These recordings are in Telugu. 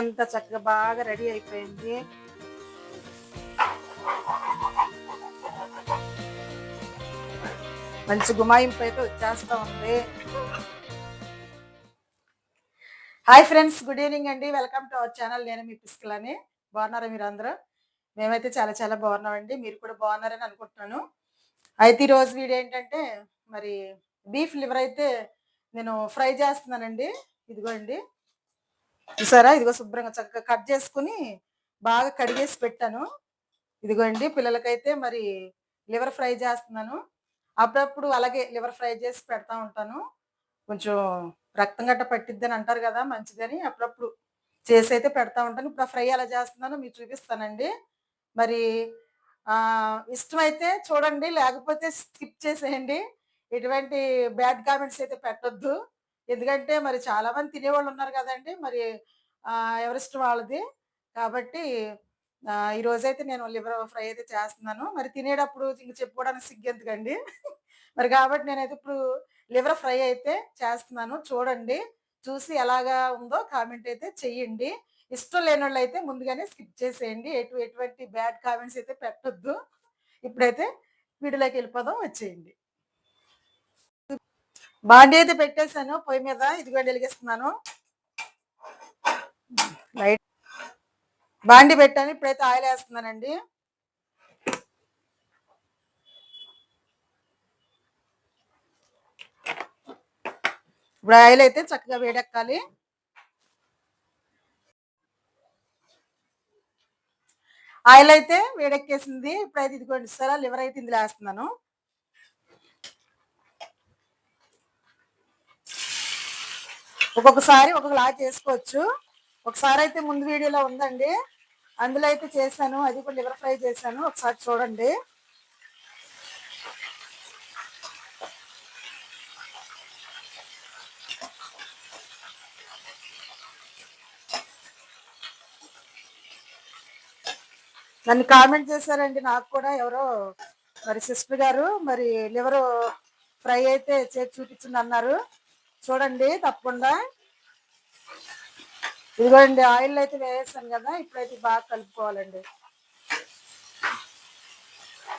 అంతా చక్కగా బాగా రెడీ అయిపోయింది. మంచి గుమాయింపు అయితే వచ్చేస్తా ఉంది. హాయ్ ఫ్రెండ్స్ గుడ్ ఈవినింగ్ అండి. Welcome to our channel. నేను మీ పిస్కలని. బాగున్నారా మీరు అందరూ మేమైతే చాలా చాలా బాగున్నామండి. మీరు కూడా బాగున్నారని అనుకుంటున్నాను. అయితే ఈరోజు వీడియో ఏంటంటే మరి బీఫ్ లివర్ అయితే నేను ఫ్రై చేస్తున్నానండి. ఇదిగోండి. చూసారా? ఇదిగో శుభ్రంగా చక్కగా కట్ చేసుకుని బాగా కడిగేసి పెట్టాను. ఇదిగోండి పిల్లలకైతే మరి లివర్ ఫ్రై చేస్తున్నాను. అప్పుడప్పుడు అలాగే లివర్ ఫ్రై చేసి పెడతా ఉంటాను. కొంచెం రక్తం గట్ట పట్టిద్దని అంటారు కదా మంచిదని. అప్పుడప్పుడు చేసి అయితే పెడతా ఉంటాను. ఇప్పుడు ఫ్రై ఎలా చేస్తున్నానో మీకు చూపిస్తానండి. మరి ఇష్టమైతే చూడండి లేకపోతే స్కిప్ చేసేయండి. ఎటువంటి బ్యాడ్ కామెంట్స్ అయితే పెట్టొద్దు. ఎందుకంటే మరి చాలా మంది తినేవాళ్ళు ఉన్నారు కదండి. మరి ఎవరెస్ట్ వాళ్ళది. కాబట్టి ఈరోజైతే నేను లివర్ ఫ్రై అయితే చేస్తున్నాను. మరి తినేటప్పుడు ఇంక చెప్పుకోవడానికి సిగ్గెందుకండి మరి కాబట్టి నేనైతే ఇప్పుడు లివర్ ఫ్రై అయితే చేస్తున్నాను. చూడండి చూసి ఎలాగా ఉందో కామెంట్ అయితే చెయ్యండి. ఇష్టం లేని వాళ్ళు అయితే ముందుగానే స్కిప్ చేసేయండి. ఎటు ఎటువంటి బ్యాడ్ కామెంట్స్ అయితే పెట్టొద్దు. ఇప్పుడైతే వీడియోలోకి వెళ్ళిపోదాం వచ్చేయండి. బాండి అయితే పెట్టేశాను పొయ్యి మీద. ఇదిగోండి వెలిగిస్తున్నాను. లైట్. బాండి పెట్టాను ఇప్పుడైతే ఆయిల్ వేస్తున్నానండి. ఇప్పుడు ఆయిల్ అయితే చక్కగా వేడెక్కాలి. ఆయిల్ అయితే వేడెక్కేసింది. ఇప్పుడైతే ఇదిగోండి సరే లివర్ అయితే ఇందులో వేస్తున్నాను. ఒక్కొక్కసారి ఒక్కొక్కలా చేసుకోవచ్చు. ఒకసారి అయితే ముందు వీడియోలో ఉందండి. అందులో అయితే చేశాను. అది కూడా లివర్ ఫ్రై చేశాను. ఒకసారి చూడండి. నన్ను కామెంట్ చేశారండి నాకు కూడా ఎవరో మరి సిస్టర్ గారు మరి లివర్ ఫ్రై అయితే చేసి చూపించింది అన్నారు. చూడండి తప్పకుండా. ఇదిగోండి ఆయిల్ అయితే వేసాను కదా ఇప్పుడైతే బాగా కలుపుకోవాలండి.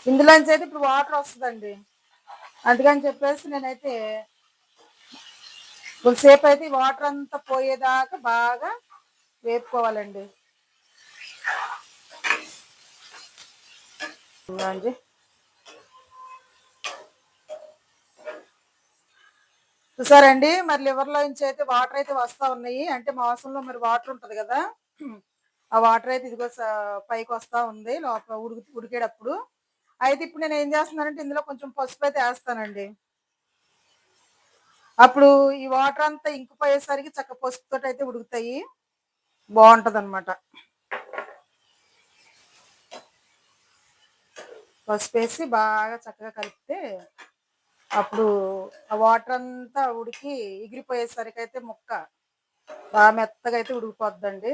ఇందులోంచి అయితే ఇప్పుడు వాటర్ వస్తుందండి. అందుకని చెప్పేసి నేనైతే కొంతసేపు అయితే వాటర్ అంతా పోయేదాకా బాగా వేపుకోవాలండి. అండి చూసారండి? మరి లివర్లో లో నుంచి అయితే వాటర్ అయితే వస్తా ఉన్నాయి. అంటే మాంసంలో మరి వాటర్ ఉంటది కదా? ఆ వాటర్ అయితే ఇదిగో స- పైకి వస్తా ఉంది లోపల ఉడికి ఉడికేటప్పుడు. అయితే ఇప్పుడు నేను ఏం చేస్తున్నానంటే ఇందులో కొంచెం పసుపు అయితే వేస్తానండి. అప్పుడు ఈ వాటర్ అంతా ఇంకిపోయేసరికి చక్క పసుపుతో అయితే ఉడుకుతాయి. బాగుంటది అనమాట పసుపు వేసి బాగా చక్కగా కలిపితే అప్పుడు ఆ వాటర్ అంతా ఉడికి ఎగిరిపోయేసరికి అయితే ముక్క బాగా మెత్తగా అయితే ఉడికిపోద్దండి.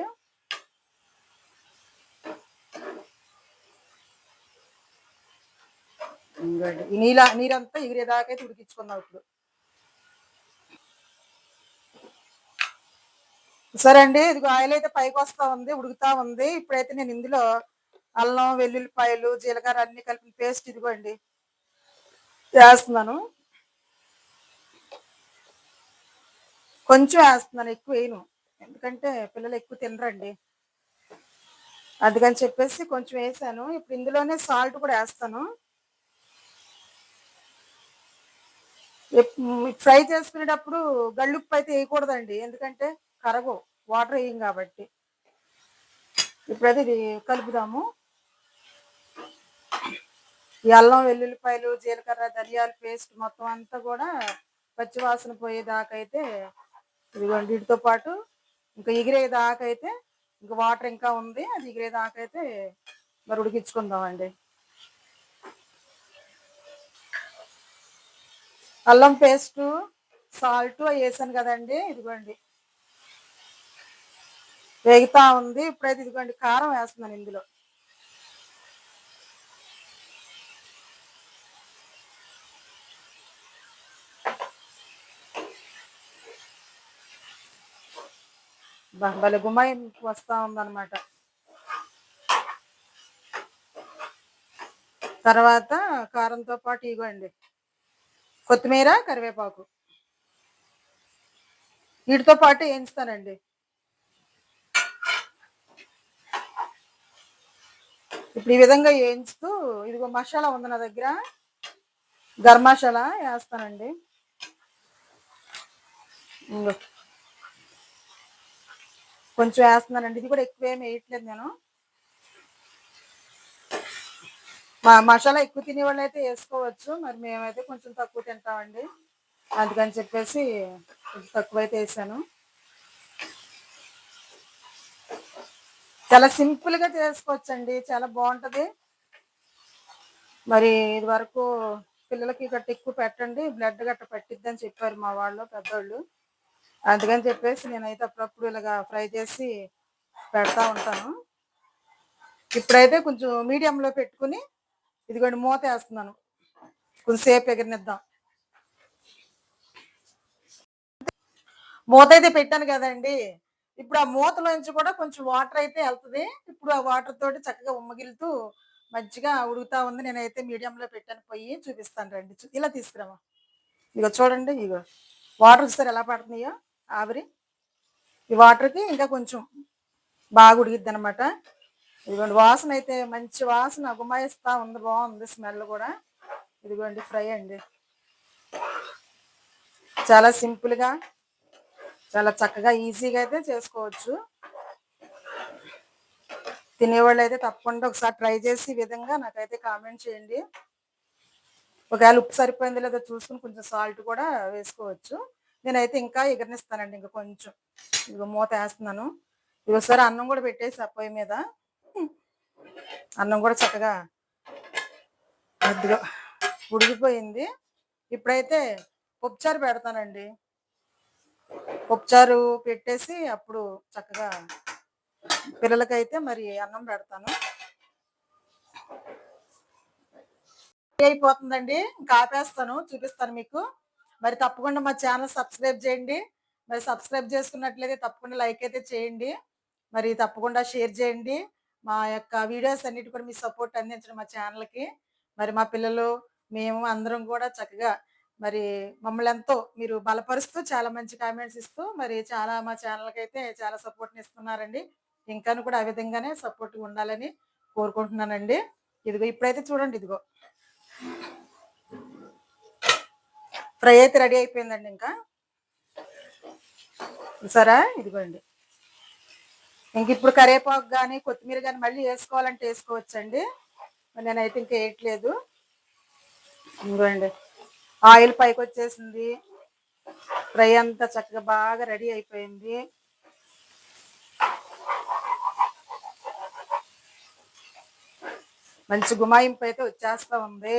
ఇంకోటి నీళ్ళ నీరంతా ఎగిరేదాకా అయితే ఉడికించుకుందాం ఇప్పుడు. సరే అండి ఇదిగో ఆయిల్ అయితే పైకి వస్తా ఉంది ఉడుకుతా ఉంది. ఇప్పుడైతే నేను ఇందులో అల్లం వెల్లుల్లిపాయలు జీలకర్ర అన్ని కలిపి పేస్ట్ ఇదిగోండి. వేస్తున్నాను. కొంచెం వేస్తున్నాను ఎక్కువ వేయను. ఎందుకంటే పిల్లలు ఎక్కువ తినరండి. అందుకని చెప్పేసి కొంచెం వేసాను. ఇప్పుడు ఇందులోనే సాల్ట్ కూడా వేస్తాను. ఫ్రై చేసుకునేటప్పుడు గళ్ళుప్పు అయితే వేయకూడదండి. ఎందుకంటే కరగవు. వాటర్ వేయం కాబట్టి. ఇప్పుడైతే ఇది కలుపుదాము. ఈ అల్లం వెల్లుల్లిపాయలు జీలకర్ర ధనియాల పేస్ట్ మొత్తం అంతా కూడా పచ్చివాసన పోయేదాకా అయితే ఇదిగోండి వీటితో పాటు ఇంకా ఎగిరేదాకా అయితే ఇంకా వాటర్ ఇంకా ఉంది. అది ఎగిరేదాకా అయితే మరి ఉడికించుకుందామండి. అల్లం పేస్ట్ సాల్ట్ వేసాను కదండి ఇదిగోండి. వేగుతా ఉంది. ఇప్పుడైతే ఇదిగోండి కారం వేస్తున్నాను ఇందులో. భలే గుమ్మాయి వస్తా ఉందన్నమాట తర్వాత కారంతో పాటు ఇగోండి కొత్తిమీర కరివేపాకు. వీటితో పాటు వేయించుతానండి ఇప్పుడు ఈ విధంగా వేయించుతూ ఇదిగో మసాలా ఉంది నా దగ్గర. గరం మసాలా వేస్తానండి. ఇంగో కొంచెం వేస్తున్నానండి ఇది కూడా ఎక్కువ ఏమి వేయట్లేదు నేను. మా మసాలా ఎక్కువ తినే వాళ్ళు అయితే వేసుకోవచ్చు. మరి మేమైతే కొంచెం తక్కువ తింటామండి. అందుకని చెప్పేసి కొంచెం తక్కువ అయితే వేసాను. చాలా సింపుల్గా చేసుకోవచ్చండి. చాలా బాగుంటది. మరి ఇది వరకు పిల్లలకి గట్ట ఎక్కువ పెట్టండి. బ్లడ్ గట్ట పెట్టిద్ది అని చెప్పారు మా వాళ్ళు పెద్దోళ్ళు. అందుకని చెప్పేసి నేనైతే అప్పుడప్పుడు ఇలాగా ఫ్రై చేసి పెడతా ఉంటాను. ఇప్పుడైతే కొంచెం మీడియంలో పెట్టుకుని ఇదిగోండి మూత వేస్తున్నాను. కొంచెంసేపు ఎగరనిద్దాం. మూత అయితే పెట్టాను కదండి. ఇప్పుడు ఆ మూతలోంచి కూడా కొంచెం వాటర్ అయితే వెళ్తుంది. ఇప్పుడు ఆ వాటర్ తోటి చక్కగా ఉమ్మగిలుతూ మంచిగా ఉడుకుతా ఉంది. నేనైతే మీడియంలో పెట్టాను. పోయి చూపిస్తాను రండి. చూ- ఇలా తీసుకురామా ఇగో చూడండి ఇగో. వాటర్ చూస్తారు ఎలా పడుతున్నాయో. ఆవిరి. ఈ వాటర్కి ఇంకా కొంచెం బాగా ఉడికిద్ది అనమాట ఇదిగోండి వాసన అయితే మంచి వాసన గుమాయిస్తా ఉంది బాగుంది స్మెల్ కూడా. ఇదిగోండి ఫ్రై అండి. చాలా సింపుల్గా చాలా చక్కగా ఈజీగా అయితే చేసుకోవచ్చు. తినేవాళ్ళు అయితే తప్పకుండా ఒకసారి ట్రై చేసి విధంగా నాకైతే కామెంట్ చేయండి. ఒకవేళ ఉప్పు సరిపోయింది లేదో చూసుకుని కొంచెం సాల్ట్ కూడా వేసుకోవచ్చు. నేనైతే ఇంకా ఎగరనిస్తానండి ఇంకా కొంచెం. ఇదిగో మూత వేస్తున్నాను. ఇదిగోసారి అన్నం కూడా పెట్టేసి ఆ పొయ్యి మీద. అన్నం కూడా చక్కగా కొద్దిగా ఉడికిపోయింది. ఇప్పుడైతే పప్పుచారు పెడతానండి. పప్పుచారు పెట్టేసి అప్పుడు చక్కగా పిల్లలకైతే మరి అన్నం పెడతాను. అయిపోతుందండి. కాపేస్తాను చూపిస్తాను మీకు. మరి తప్పకుండా మా ఛానల్ సబ్స్క్రైబ్ చేయండి. మరి సబ్స్క్రైబ్ చేసుకున్నట్లయితే తప్పకుండా లైక్ అయితే చేయండి. మరి తప్పకుండా షేర్ చేయండి. మా యొక్క వీడియోస్ అన్నిటి కూడా మీ సపోర్ట్ అందించడం మా ఛానల్కి. మరి మా పిల్లలు మేము అందరం కూడా చక్కగా మరి మమ్మల్ని ఎంతో మీరు బలపరుస్తూ చాలా మంచి కామెంట్స్ ఇస్తూ మరి చాలా మా ఛానల్కి అయితే చాలా సపోర్ట్ని ఇస్తున్నారండి. ఇంకాను కూడా ఆ విధంగానే సపోర్ట్ ఉండాలని కోరుకుంటున్నానండి. ఇదిగో ఇప్పుడైతే చూడండి ఇదిగో. ఫ్రై అయితే రెడీ అయిపోయిందండి ఇంకా. సరే ఇదిగోండి. ఇంక ఇప్పుడు కరివేపాకు కానీ కొత్తిమీర కానీ మళ్ళీ వేసుకోవాలంటే వేసుకోవచ్చండి. నేనైతే ఇంకా వేయట్లేదు. ఇదిగోండి. ఆయిల్ పైకి వచ్చేసింది. ఫ్రై అంతా చక్కగా బాగా రెడీ అయిపోయింది. మంచి గుమాయింపు అయితే వచ్చేస్తా ఉంది.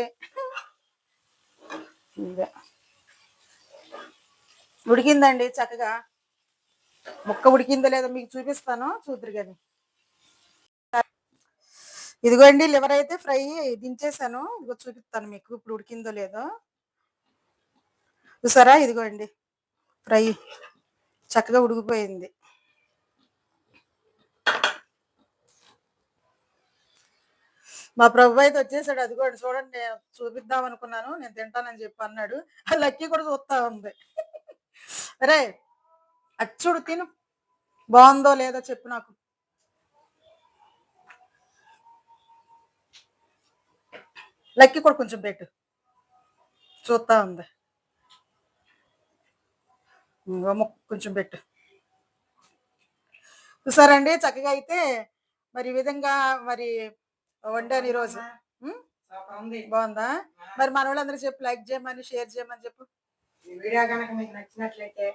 ఇదే. ఉడికిందండి చక్కగా. ముక్క ఉడికిందో లేదో మీకు చూపిస్తాను చూద్దరు కానీ ఇదిగోండి లివర్ అయితే ఫ్రై దించేసాను. ఇదిగో చూపిస్తాను మీకు ఇప్పుడు ఉడికిందో లేదో. చూసారా? ఇదిగోండి ఫ్రై చక్కగా ఉడికిపోయింది. మా ప్రభు అయితే వచ్చేసాడు అది కూడా చూడండి నేను చూపిద్దాం అనుకున్నాను నేను తింటానని చెప్పి అన్నాడు. ఆ లక్కీ కూడా చూస్తా ఉంది. అరే అచ్చుడు తిను. బాగుందో లేదో చెప్పు నాకు. లక్కీ కూడా కొంచెం పెట్టు. చూస్తా ఉంది. కొంచెం పెట్టు. చూసారండి? చక్కగా అయితే మరి ఈ విధంగా మరి వండాను ఈరోజు. బాగుందా? మరి మన వాళ్ళందరూ చెప్పు. లైక్ చేయమని షేర్ చేయమని చెప్పు. ఈ వీడియో కనుక మీకు నచ్చినట్లయితే.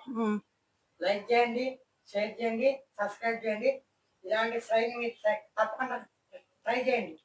లైక్ చేయండి షేర్ చేయండి సబ్స్క్రైబ్ చేయండి ఇలాంటి ఫ్రై మీరు తప్పకుండా ట్రై చేయండి